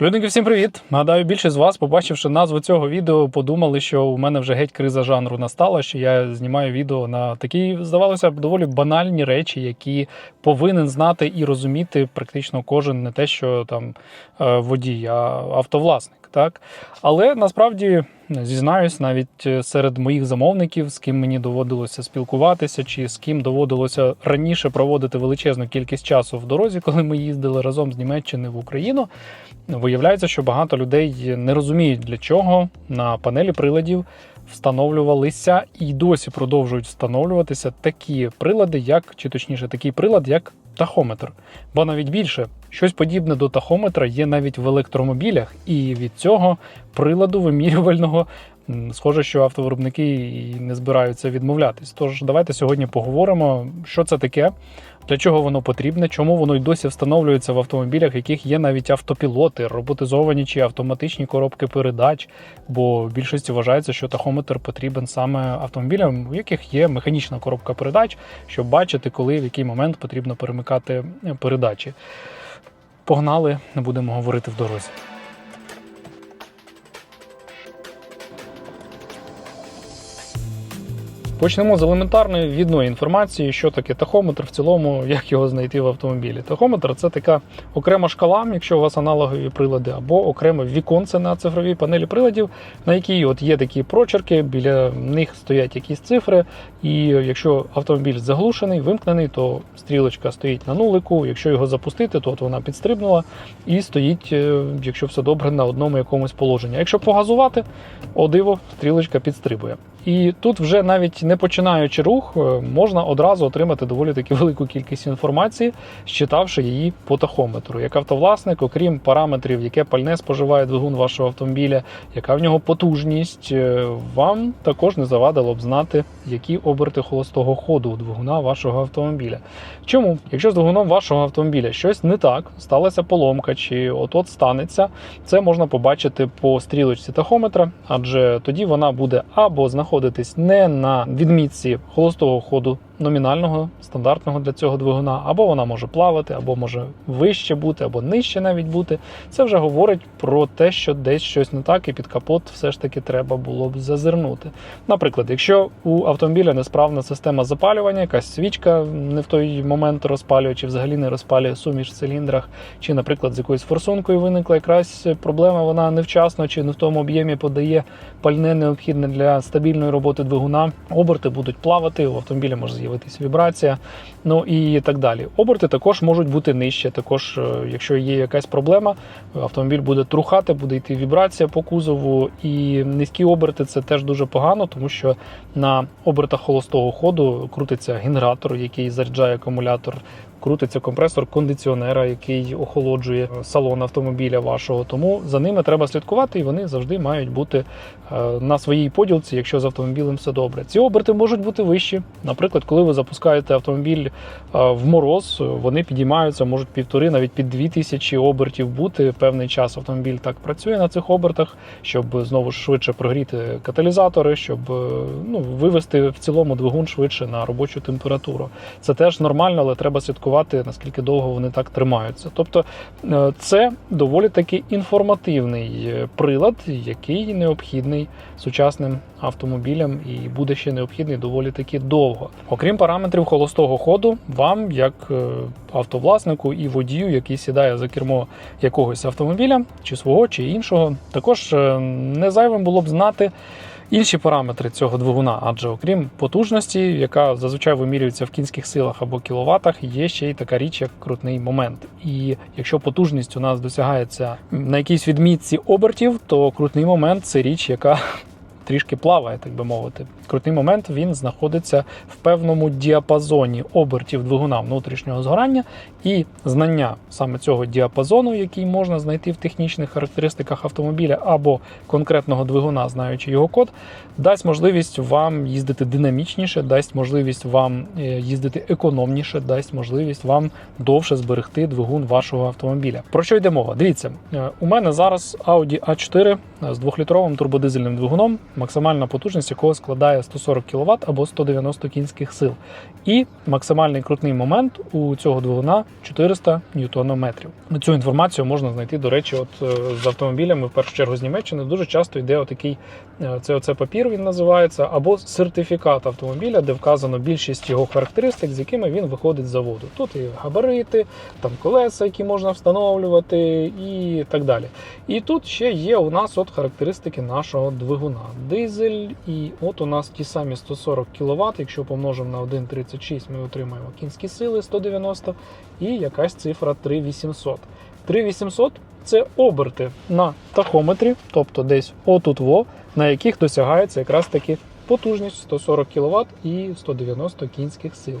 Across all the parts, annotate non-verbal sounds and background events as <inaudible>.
Людники, всім привіт! Нагадаю, більшість з вас, побачивши назву цього відео, подумали, що у мене вже геть криза жанру настала, що я знімаю відео на такі, здавалося б, доволі банальні речі, які повинен знати і розуміти практично кожен, не те, що там е, водій, а автовласник. Так? Але насправді зізнаюсь, навіть е, серед моїх замовників, з ким мені доводилося спілкуватися, чи з ким доводилося раніше проводити величезну кількість часу в дорозі, коли ми їздили разом з Німеччини в Україну. Виявляється, що багато людей не розуміють, для чого на панелі приладів встановлювалися і досі продовжують встановлюватися такі прилади, як чи точніше, такий прилад, як тахометр. Бо навіть більше щось подібне до тахометра є навіть в електромобілях, і від цього приладу вимірювального. Схоже, що автовиробники і не збираються відмовлятись. Тож давайте сьогодні поговоримо, що це таке, для чого воно потрібне, чому воно й досі встановлюється в автомобілях, яких є навіть автопілоти, роботизовані чи автоматичні коробки передач. Бо в більшості вважається, що тахометр потрібен саме автомобілям, у яких є механічна коробка передач, щоб бачити, коли в який момент потрібно перемикати е, передачі. Погнали, не будемо говорити в дорозі. Почнемо з елементарної ввідної інформації, що таке тахометр в цілому, як його знайти в автомобілі. Тахометр це така окрема шкала, якщо у вас аналогові прилади, або окреме віконце на цифровій панелі приладів, на якій от є такі прочерки, біля них стоять якісь цифри. І якщо автомобіль заглушений, вимкнений, то стрілочка стоїть на нулику. Якщо його запустити, то от вона підстрибнула і стоїть, е, якщо все добре, на одному якомусь положенні. А Якщо погазувати, о диво, стрілочка підстрибує. І тут вже навіть не починаючи рух, е, можна одразу отримати доволі таки велику кількість інформації, считавши її по тахометру. Як автовласник, окрім параметрів, яке пальне споживає двигун вашого автомобіля, яка в нього потужність, е, вам також не завадило б знати, які оберти холостого ходу у двигуна вашого автомобіля. Чому? Якщо з двигуном вашого автомобіля щось не так, сталася поломка чи от-от станеться, це можна побачити по стрілочці тахометра, адже тоді вона буде або знаходитись не на відмітці холостого ходу номінального, стандартного для цього двигуна, або вона може плавати, або може вище бути, або нижче навіть бути. Це вже говорить про те, що десь щось не так, і під капот все ж таки треба було б зазирнути. Наприклад, якщо у автомобіля несправна система запалювання, якась свічка не в той момент розпалює, чи взагалі не розпалює суміш в циліндрах, чи, наприклад, з якоюсь форсункою виникла якась проблема, вона невчасно чи не в тому об'ємі подає пальне необхідне для стабільної роботи двигуна, оберти будуть плавати, у автомобіля може з'явитися вібрація, ну і так далі. Оберти також можуть бути нижче. Також, е, якщо є якась проблема, автомобіль буде трухати, буде йти вібрація по кузову, і низькі оберти це теж дуже погано, тому що на обертах холостого ходу крутиться генератор, який заряджає акумулятор. Крутиться компресор кондиціонера, який охолоджує салон автомобіля вашого. Тому за ними треба слідкувати, і вони завжди мають бути е, на своїй поділці, якщо з автомобілем все добре. Ці оберти можуть бути вищі. Наприклад, коли ви запускаєте автомобіль е, в мороз, вони підіймаються, можуть півтори, навіть під дві тисячі обертів бути. Певний час автомобіль так працює на цих обертах, щоб знову ж швидше прогріти каталізатори, щоб е, ну, вивести в цілому двигун швидше на робочу температуру. Це теж нормально, але треба слідкувати, наскільки довго вони так тримаються. Тобто е, це доволі таки інформативний е, прилад, який необхідний сучасним автомобілям і буде ще необхідний доволі таки довго. Окрім параметрів холостого ходу, вам, як е, автовласнику і водію, який сідає за кермо якогось автомобіля, чи свого, чи іншого, також не зайвим було б знати. Інші параметри цього двигуна, адже окрім потужності, яка зазвичай вимірюється в кінських силах або кіловатах, є ще й така річ, як крутний момент. І якщо потужність у нас досягається на якійсь відмітці обертів, то крутний момент це річ, яка трішки плаває, так би мовити. Крутний момент він знаходиться в певному діапазоні обертів двигуна внутрішнього згорання, і знання саме цього діапазону, який можна знайти в технічних характеристиках автомобіля або конкретного двигуна, знаючи його код, дасть можливість вам їздити динамічніше, дасть можливість вам е, їздити економніше, дасть можливість вам довше зберегти двигун вашого автомобіля. Про що йде мова? Дивіться, е, у мене зараз Audi A4 е, з двохлітровим турбодизельним двигуном, максимальна потужність якого складає 140 кВт або 190 кінських сил. І максимальний крутний момент у цього двигуна 400 ньютонометрів. Цю інформацію можна знайти, до речі, от е, з автомобілями, в першу чергу з Німеччини, дуже часто йде отакий е, це оце папір, він називається, або сертифікат автомобіля, де вказано більшість його характеристик, з якими він виходить з заводу. Тут і габарити, там колеса, які можна встановлювати, і так далі. І тут ще є у нас от характеристики нашого двигуна. Дизель, і от у нас ті самі 140 кВт, якщо помножимо на 1,36, ми отримаємо кінські сили 190 і якась цифра 3800. 3800 це оберти на тахометрі, тобто десь отут во, на яких досягається якраз таки потужність 140 кВт і 190 кінських сил.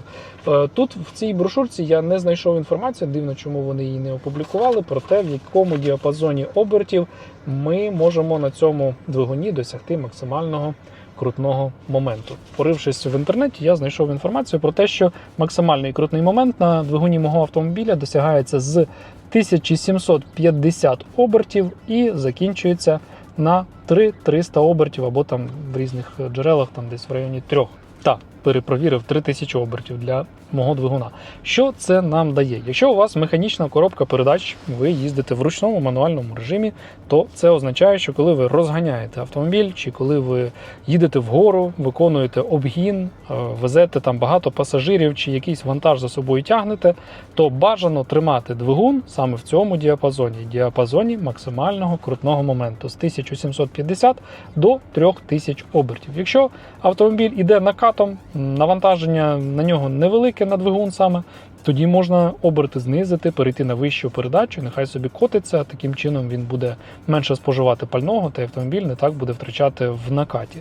Е, Тут в цій брошурці я не знайшов інформацію, дивно, чому вони її не опублікували, про те, в якому діапазоні обертів ми можемо на цьому двигуні досягти максимального крутного моменту. Порившись в інтернеті, я знайшов інформацію про те, що максимальний крутний момент на двигуні мого автомобіля досягається з 1750 обертів і закінчується на 3-300 обертів, або там в різних джерелах, там десь в районі 3. Так, перепровірив 3000 обертів для мого двигуна. Що це нам дає? Якщо у вас механічна коробка передач, ви їздите в ручному мануальному режимі, то це означає, що коли ви розганяєте автомобіль, чи коли ви їдете вгору, виконуєте обгін, е, везете там багато пасажирів, чи якийсь вантаж за собою тягнете, то бажано тримати двигун саме в цьому діапазоні, діапазоні максимального крутного моменту з 1750 до 3000 обертів. Якщо автомобіль іде накатом, навантаження на нього невелике на двигун саме. Тоді можна оберти знизити, перейти на вищу передачу, нехай собі котиться. Таким чином він буде менше споживати пального, та автомобіль не так буде втрачати в накаті.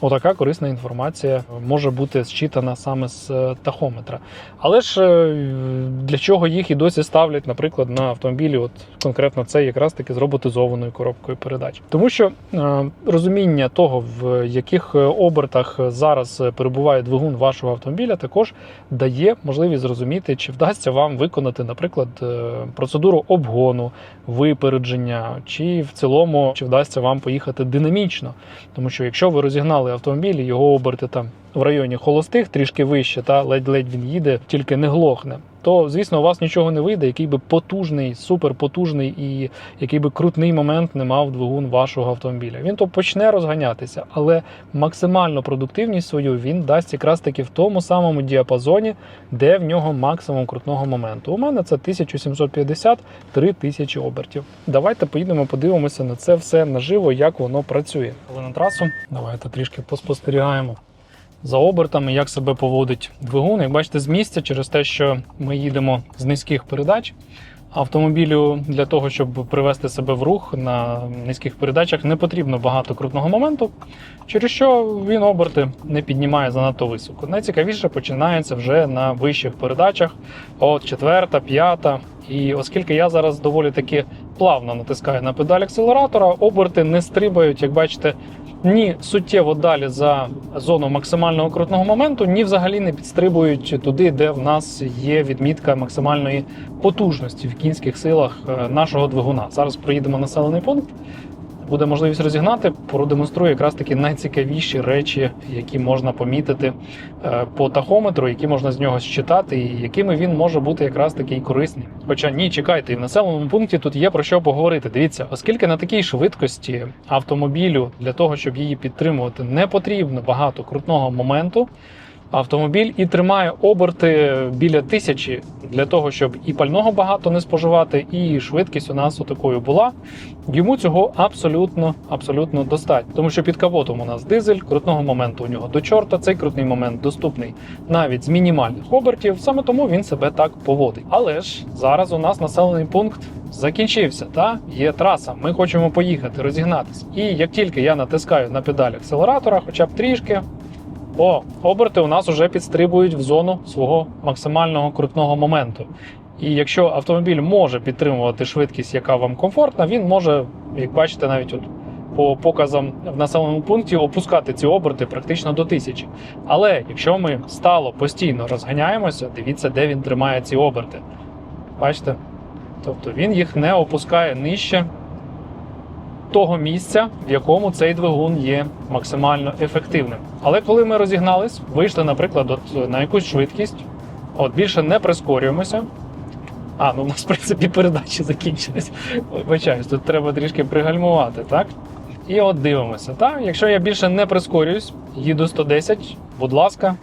Отака корисна інформація може бути зчитана саме з е, тахометра. Але ж е, для чого їх і досі ставлять, наприклад, на автомобілі, от конкретно це якраз таки з роботизованою коробкою передач. Тому що е, розуміння того, в яких обертах зараз перебуває двигун вашого автомобіля, також дає можливість зрозуміти, чи вдасться вам виконати, наприклад, е, процедуру обгону, випередження, чи в цілому чи вдасться вам поїхати динамічно. Тому що якщо ви розігнали автомобіль, і його оберти там в районі холостих, трішки вище, та ледь-ледь він їде, тільки не глохне. То, звісно, у вас нічого не вийде, який би потужний, суперпотужний і який би крутний момент не мав двигун вашого автомобіля. Він то почне розганятися, але максимальну продуктивність свою він дасть якраз таки в тому самому діапазоні, де в нього максимум крутного моменту. У мене це 1750-3000 обертів. Давайте поїдемо, подивимося на це все наживо, як воно працює. Але на трасу давайте трішки поспостерігаємо за обертами, як себе поводить двигун. Як бачите, з місця через те, що ми їдемо з низьких передач. Автомобілю для того, щоб привести себе в рух на низьких передачах, не потрібно багато крутного моменту, через що він оберти не піднімає занадто високо. Найцікавіше починається вже на вищих передачах, от четверта, п'ята. І оскільки я зараз доволі таки плавно натискаю на педаль акселератора, оберти не стрибають, як бачите, ні суттєво далі за зону максимального крутного моменту, ні взагалі не підстрибують туди, де в нас є відмітка максимальної потужності в кінських силах е, нашого двигуна. Зараз проїдемо населений пункт. Буде можливість розігнати, продемонструю якраз такі найцікавіші речі, які можна помітити е, по тахометру, які можна з нього считати, і якими він може бути якраз такий корисний. Хоча ні, чекайте, і в населеному пункті тут є про що поговорити. Дивіться, оскільки на такій швидкості автомобілю для того, щоб її підтримувати, не потрібно багато крутного моменту. Автомобіль і тримає оберти біля тисячі для того, щоб і пального багато не споживати, і швидкість у нас отакою була. Йому цього абсолютно абсолютно достатньо. Тому що під капотом у нас дизель, крутного моменту у нього до чорта. Цей крутний момент доступний навіть з мінімальних обертів. Саме тому він себе так поводить. Але ж зараз у нас населений пункт закінчився. Та є траса. Ми хочемо поїхати, розігнатися. І як тільки я натискаю на педаль акселератора, хоча б трішки. О, оберти у нас вже підстрибують в зону свого максимального крутного моменту. І якщо автомобіль може підтримувати швидкість, яка вам комфортна, він може, як бачите, навіть от по показам в населеному пункті опускати ці оберти практично до тисячі. Але якщо ми стало постійно розганяємося, дивіться, де він тримає ці оберти. Бачите? Тобто він їх не опускає нижче того місця, в якому цей двигун є максимально ефективним. Але коли ми розігнались, вийшли, наприклад, от на якусь швидкість, от більше не прискорюємося. А, ну у нас в принципі передачі закінчились. Вибачаюсь, тут треба трішки пригальмувати, так? І от дивимося. Так? Якщо я більше не прискорююсь, їду 110, будь ласка,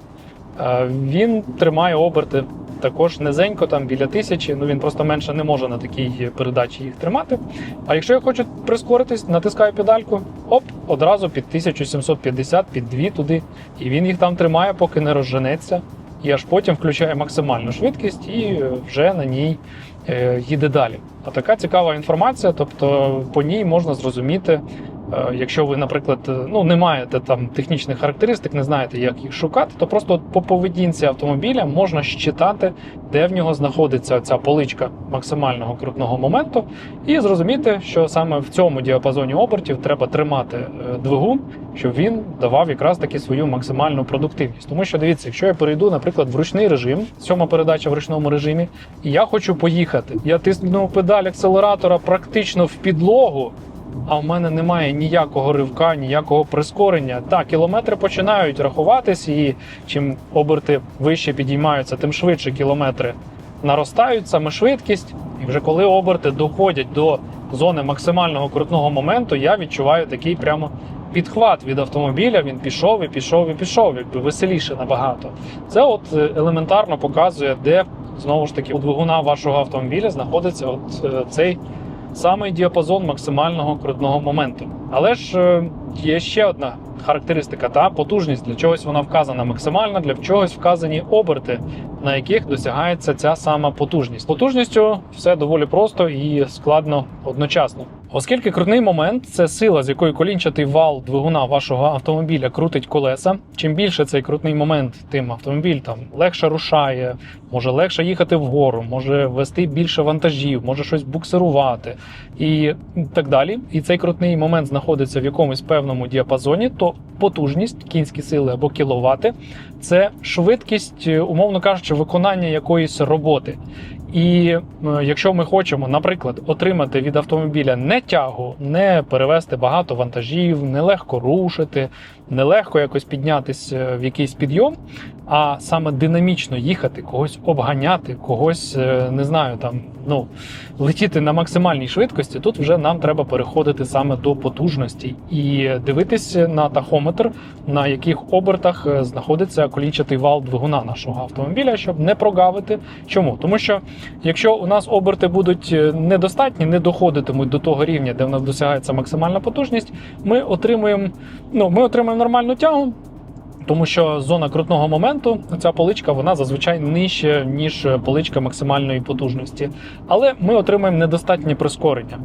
Е, він тримає оберти також низенько, там біля тисячі. Ну він просто менше не може на такій передачі їх тримати. А якщо я хочу прискоритись, натискаю педальку, оп, одразу під 1750, під 2 туди. І він їх там тримає, поки не розженеться. І аж потім включає максимальну швидкість і е, вже на ній е, їде далі. А така цікава інформація, тобто по ній можна зрозуміти, якщо ви, наприклад, е, ну не маєте там технічних характеристик, не знаєте, як їх шукати, то просто по поведінці автомобіля можна щитати, де в нього знаходиться ця поличка максимального крутного моменту, і зрозуміти, що саме в цьому діапазоні обертів треба тримати е, двигун, щоб він давав якраз таки свою максимальну продуктивність. Тому що дивіться, якщо я перейду, наприклад, в ручний режим, сьома передача в ручному режимі, і я хочу поїхати, я тисну педаль акселератора практично в підлогу. А в мене немає ніякого ривка, ніякого прискорення. Так, кілометри починають рахуватись, і чим оберти вище підіймаються, тим швидше кілометри наростають, саме швидкість. І вже коли оберти доходять до зони максимального крутного моменту, я відчуваю такий прямо підхват від автомобіля. Він пішов і пішов і пішов, якби веселіше набагато. Це от е, елементарно показує, де знову ж таки у двигуна вашого автомобіля знаходиться от е, цей самий діапазон максимального крутного моменту. Але ж е, є ще одна характеристика та потужність. Для чогось вона вказана максимальна, для чогось вказані оберти, на яких досягається ця сама потужність. Потужністю все доволі просто і складно одночасно. Оскільки крутний момент це сила, з якою колінчатий вал двигуна вашого автомобіля крутить колеса. Чим більше цей крутний момент, тим автомобіль там легше рушає, може легше їхати вгору, може вести більше вантажів, може щось буксирувати і так далі. І цей крутний момент знаходиться в якомусь певному діапазоні, то потужність, кінські сили або кіловати це швидкість, умовно кажучи, виконання якоїсь роботи. І е, якщо ми хочемо, наприклад, отримати від автомобіля не тягу, не перевести багато вантажів, не легко рушити, не легко якось піднятися в якийсь підйом, а саме динамічно їхати, когось обганяти, когось е, не знаю, там ну летіти на максимальній швидкості, тут вже нам треба переходити саме до потужності і дивитись на тахометр, на яких обертах е, знаходиться колінчатий вал двигуна нашого автомобіля, щоб не прогавити. Чому? Тому що якщо у нас оберти будуть е, недостатні, не доходитимуть до того рівня, де в нас досягається максимальна потужність, ми отримуємо, ну, ми отримуємо нормальну тягу. Тому що зона крутного моменту, ця поличка, вона зазвичай нижче, ніж поличка максимальної потужності. Але ми отримаємо недостатнє прискорення.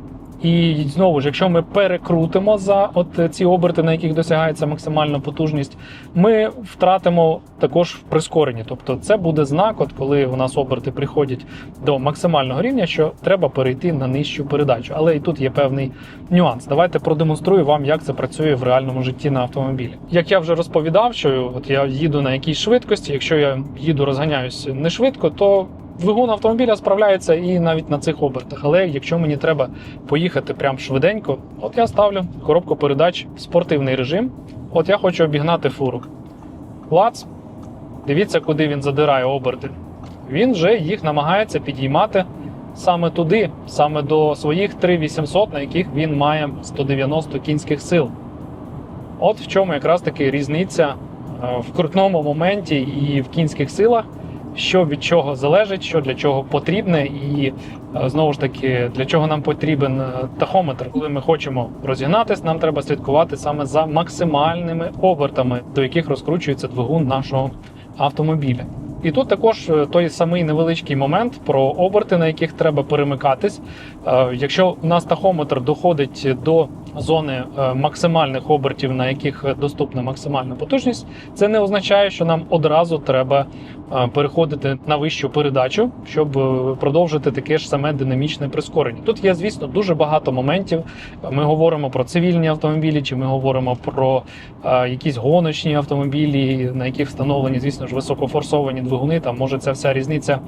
І знову ж, якщо ми перекрутимо за от ці оберти, на яких досягається максимальна потужність, ми втратимо також в прискоренні. Тобто це буде знак, от коли у нас оберти приходять до максимального рівня, що треба перейти на нижчу передачу. Але і тут є певний нюанс. Давайте продемонструю вам, як це працює в реальному житті на автомобілі. Як я вже розповідав, що от я їду на якійсь швидкості, якщо я їду, розганяюсь не швидко, то Двигун автомобіля справляється і навіть на цих обертах. Але якщо мені треба поїхати прям швиденько, от я ставлю коробку передач в спортивний режим. От я хочу обігнати фурок. Клац. Дивіться, куди він задирає оберти. Він вже їх намагається підіймати саме туди, саме до своїх 3800, на яких він має 190 кінських сил. От в чому якраз таки різниця е, в крутному моменті і в кінських силах що від чого залежить, що для чого потрібне, і е, знову ж таки для чого нам потрібен е, тахометр. Коли ми хочемо розігнатись, нам треба слідкувати саме за максимальними обертами, до яких розкручується двигун нашого автомобіля. І тут також е, той самий невеличкий момент про оберти, на яких треба перемикатись. Якщо у нас тахометр доходить до зони максимальних обертів, на яких доступна максимальна потужність, це не означає, що нам одразу треба переходити на вищу передачу, щоб е, продовжити таке ж саме динамічне прискорення. Тут є, звісно, дуже багато моментів. Ми говоримо про цивільні автомобілі, чи ми говоримо про якісь гоночні автомобілі, на яких встановлені, звісно ж, високофорсовані двигуни. Там може ця вся різниця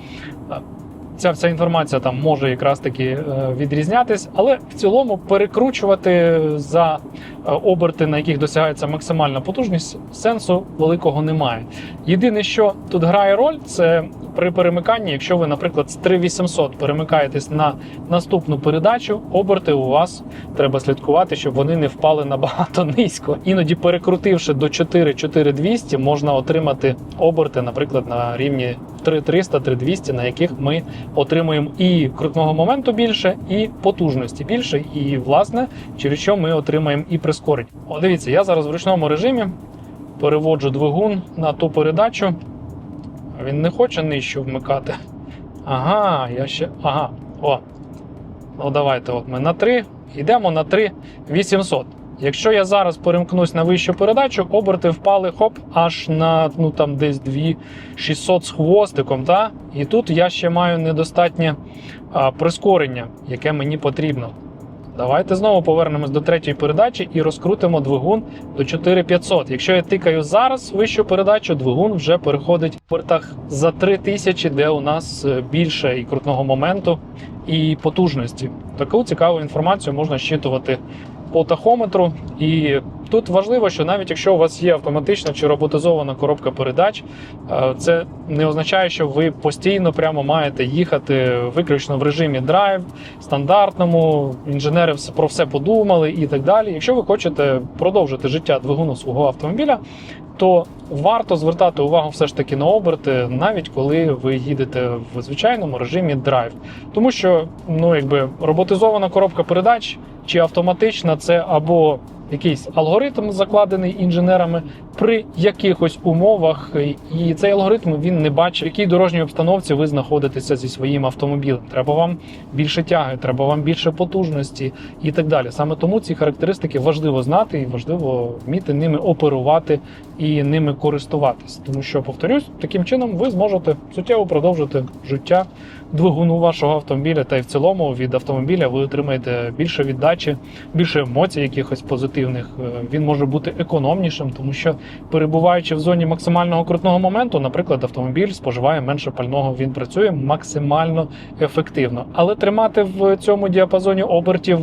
ця вся інформація там може якраз таки е, відрізнятись, але в цілому перекручувати за е, оберти, на яких досягається максимальна потужність, сенсу великого немає. Єдине, що тут грає роль, це при перемиканні, якщо ви, наприклад, з 3800 перемикаєтесь на наступну передачу, оберти у вас треба слідкувати, щоб вони не впали набагато <laughs> низько. Іноді, перекрутивши до 4-4200, можна отримати оберти, наприклад, на рівні 3300-3200, на яких ми отримуємо і крутного моменту більше, і потужності більше, і власне, через що ми отримаємо і прискорення. О, дивіться, я зараз в ручному режимі переводжу двигун на ту передачу. Він не хоче нижче вмикати. Ага, я ще. Ага. О. Ну давайте, от ми на 3. Йдемо на 3 800. Якщо я зараз перемкнусь на вищу передачу, оберти впали хоп, аж на ну там десь 2600 з хвостиком. Та? І тут я ще маю недостатнє а, прискорення, яке мені потрібно. Давайте знову повернемось до третьої передачі і розкрутимо двигун до 4500. Якщо я тикаю зараз вищу передачу, двигун вже переходить в портах за 3000, де у нас е, більше і крутного моменту, і потужності. Таку цікаву інформацію можна щитувати по тахометру. І тут важливо, що навіть якщо у вас є автоматична чи роботизована коробка передач, е, це не означає, що ви постійно прямо маєте їхати виключно в режимі драйв, стандартному. Інженери про все подумали і так далі. Якщо ви хочете продовжити життя двигуну свого автомобіля, то варто звертати увагу все ж таки на оберти, навіть коли ви їдете в звичайному режимі драйв. Тому що ну, якби роботизована коробка передач чи автоматична це або якийсь алгоритм закладений інженерами при якихось умовах, і цей алгоритм він не бачить, в якій дорожній обстановці ви знаходитеся зі своїм автомобілем. Треба вам більше тяги, треба вам більше потужності і так далі. Саме тому ці характеристики важливо знати і важливо вміти ними оперувати і ними користуватись. Тому що, повторюсь, таким чином ви зможете суттєво продовжити життя двигуну вашого автомобіля, та й в цілому від автомобіля ви отримаєте більше віддачі, більше емоцій, якихось позитивних. Е, Він може бути економнішим, тому що перебуваючи в зоні максимального крутного моменту, наприклад, автомобіль споживає менше пального, він працює максимально ефективно. Але тримати в цьому діапазоні обертів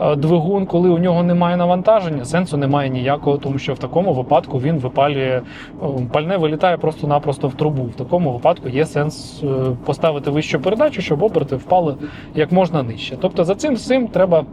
е, двигун, коли у нього немає навантаження, сенсу немає ніякого, тому що в такому випадку він випалює пальне вилітає просто-напросто в трубу. В такому випадку є сенс е, поставити вищу передачу, щоб оберти впали як можна нижче. Тобто за цим всім треба.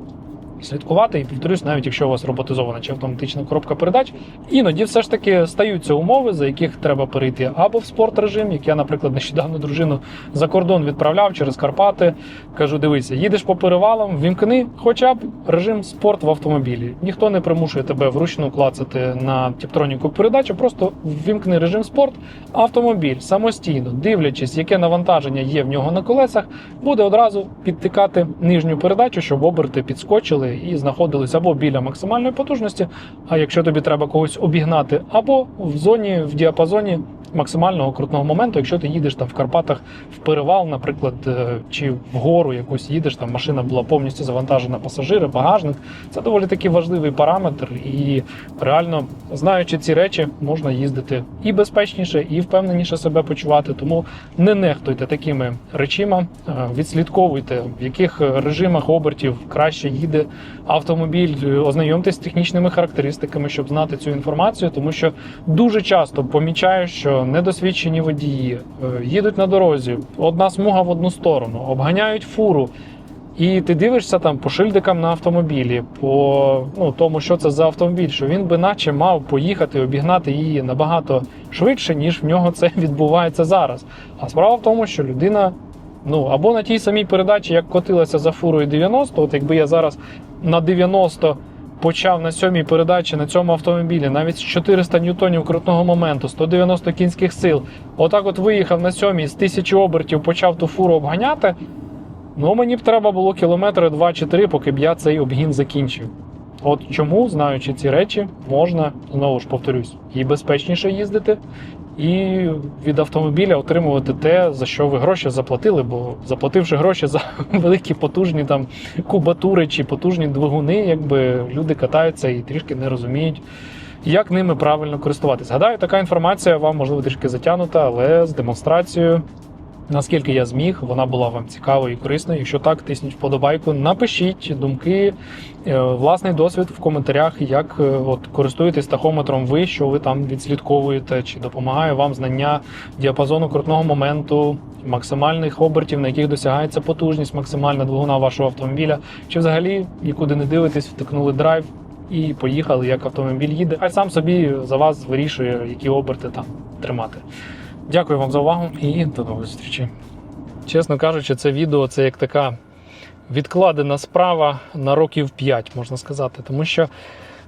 Слідкувати і повторюсь, навіть якщо у вас роботизована чи автоматична коробка передач, іноді все ж таки стаються умови, за яких треба перейти або в спорт режим, як я, наприклад, нещодавно дружину за кордон відправляв через Карпати. Кажу, дивися, їдеш по перевалам, вімкни хоча б режим спорт в автомобілі. Ніхто не примушує тебе вручну клацати на тіптроніку передачу, просто ввімкни режим спорт. Автомобіль самостійно, дивлячись, яке навантаження є в нього на колесах, буде одразу підтикати нижню передачу, щоб оберти підскочили і знаходились або біля максимальної потужності. А якщо тобі треба когось обігнати, або в зоні в діапазоні максимального крутного моменту, якщо ти їдеш там в Карпатах в перевал, наприклад, е, чи вгору якусь їдеш, там машина була повністю завантажена пасажири, багажник. Це доволі таки важливий параметр, і реально знаючи ці речі, можна їздити і безпечніше, і впевненіше себе почувати. Тому не нехтуйте такими речима, е, відслідковуйте, в яких режимах обертів краще їде автомобіль, ознайомтесь з технічними характеристиками, щоб знати цю інформацію, тому що дуже часто помічаю, що недосвідчені водії е, їдуть на дорозі, одна смуга в одну сторону, обганяють фуру. І ти дивишся там по шильдикам на автомобілі, по ну, тому, що це за автомобіль, що він би наче мав поїхати обігнати її набагато швидше, ніж в нього це <laughs> відбувається зараз. А справа в тому, що людина ну або на тій самій передачі, як котилася за фурою 90, от якби я зараз на 90 почав на сьомій передачі на цьому автомобілі, навіть з 400 ньютонів крутного моменту, 190 кінських сил, отак от виїхав на сьомій з 1000 обертів, почав ту фуру обганяти. Ну, мені б треба було кілометри 2 чи 3, поки б я цей обгін закінчив. От чому, знаючи ці речі, можна, знову ж повторюсь, і безпечніше їздити, і від автомобіля отримувати те, за що ви гроші заплатили, бо заплативши гроші за <laughs> великі потужні там кубатури чи потужні двигуни, якби люди катаються і трішки не розуміють. Як ними правильно користуватися? Гадаю, така інформація вам можливо трішки затягнута, але з демонстрацією Наскільки я зміг, вона була вам цікавою і корисною. Якщо так, тисніть вподобайку, напишіть думки, е, власний досвід в коментарях, як е, от, користуєтесь тахометром ви, що ви там відслідковуєте, чи допомагає вам знання діапазону крутного моменту, максимальних обертів, на яких досягається потужність, максимальна двигуна вашого автомобіля, чи взагалі нікуди не дивитесь, втикнули драйв і поїхали, як автомобіль їде. А сам собі за вас вирішує, які оберти там тримати. Дякую вам за увагу і до нових зустрічей. Чесно кажучи, це відео це як така відкладена справа на років 5, можна сказати, тому що.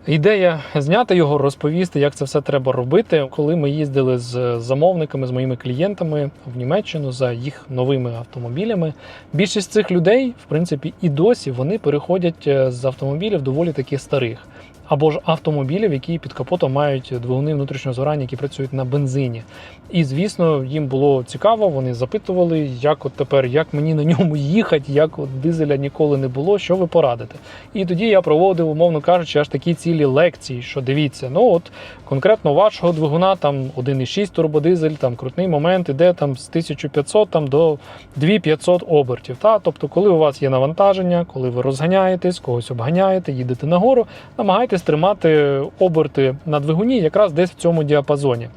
Ідея зняти його, розповісти, як це все треба робити. Коли ми їздили з замовниками, з моїми клієнтами в Німеччину за їх новими автомобілями. Більшість цих людей, в принципі, і досі вони переходять е, з автомобілів доволі таки старих. Або ж автомобілів, які під капотом мають двигуни внутрішнього згорання, які працюють на бензині. І звісно, їм було цікаво. Вони запитували, як от тепер, як мені на ньому <laughs> їхати, як от дизеля ніколи не було, що ви порадите. І тоді я проводив, умовно кажучи, аж такі цілі лекції, що дивіться, ну от конкретно вашого двигуна там 1,6 турбодизель, там крутний момент іде там з 1500 там, до 2500 обертів. Та? Тобто, коли у вас є навантаження, коли ви розганяєтесь, когось обганяєте, їдете нагору, намагайтесь тримати оберти на двигуні якраз десь в цьому діапазоні.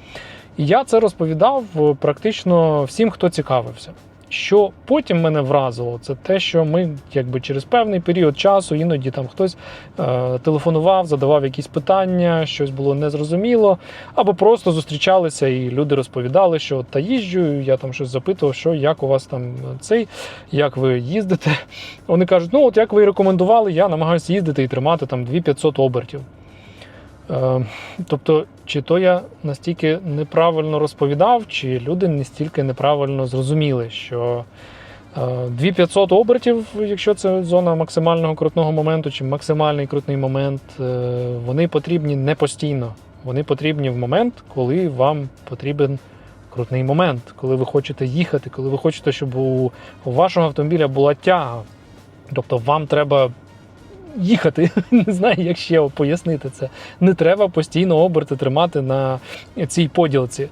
І я це розповідав е, практично всім, хто цікавився. Що потім мене вразило, це те, що ми якби через певний період часу іноді там хтось е, телефонував, задавав якісь питання, щось було незрозуміло, або просто зустрічалися, і люди розповідали, що та їжджу, я там щось запитував, що як у вас там цей, як ви їздите. Вони кажуть, ну от як ви і рекомендували, я намагаюся їздити і тримати там 2500 обертів. Е, Тобто, чи то я настільки неправильно розповідав, чи люди настільки неправильно зрозуміли, що е, 2500 обертів, якщо це зона максимального крутного моменту, чи максимальний крутний момент, е, вони потрібні не постійно. Вони потрібні в момент, коли вам потрібен крутний момент, коли ви хочете їхати, коли ви хочете, щоб у вашого автомобіля була тяга. Тобто вам треба їхати. <laughs> Не знаю, як ще пояснити це. Не треба постійно оберти тримати на цій поділці.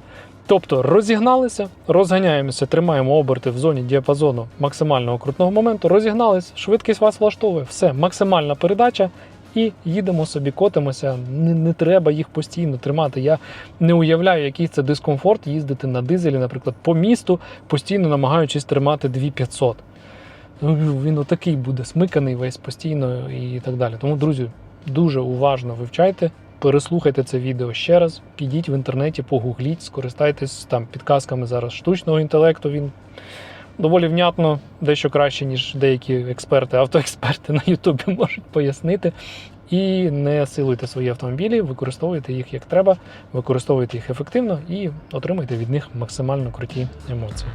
Тобто розігналися, розганяємося, тримаємо оберти в зоні діапазону максимального крутного моменту, розігналися, швидкість вас влаштовує, все, максимальна передача. І їдемо собі, котимося. Не, не треба їх постійно тримати. Я не уявляю, який це дискомфорт їздити на дизелі, наприклад, по місту, постійно намагаючись тримати 2500. Ну, Він отакий буде смиканий весь постійно і так далі. Тому, друзі, дуже уважно вивчайте, переслухайте це відео ще раз, підіть в інтернеті, погугліть, скористайтесь там підказками зараз штучного інтелекту. Він доволі внятно, дещо краще, ніж деякі експерти, автоексперти на Ютубі <laughs> можуть пояснити. І не силуйте свої автомобілі, використовуйте їх як треба, використовуйте їх ефективно і отримайте від них максимально круті емоції.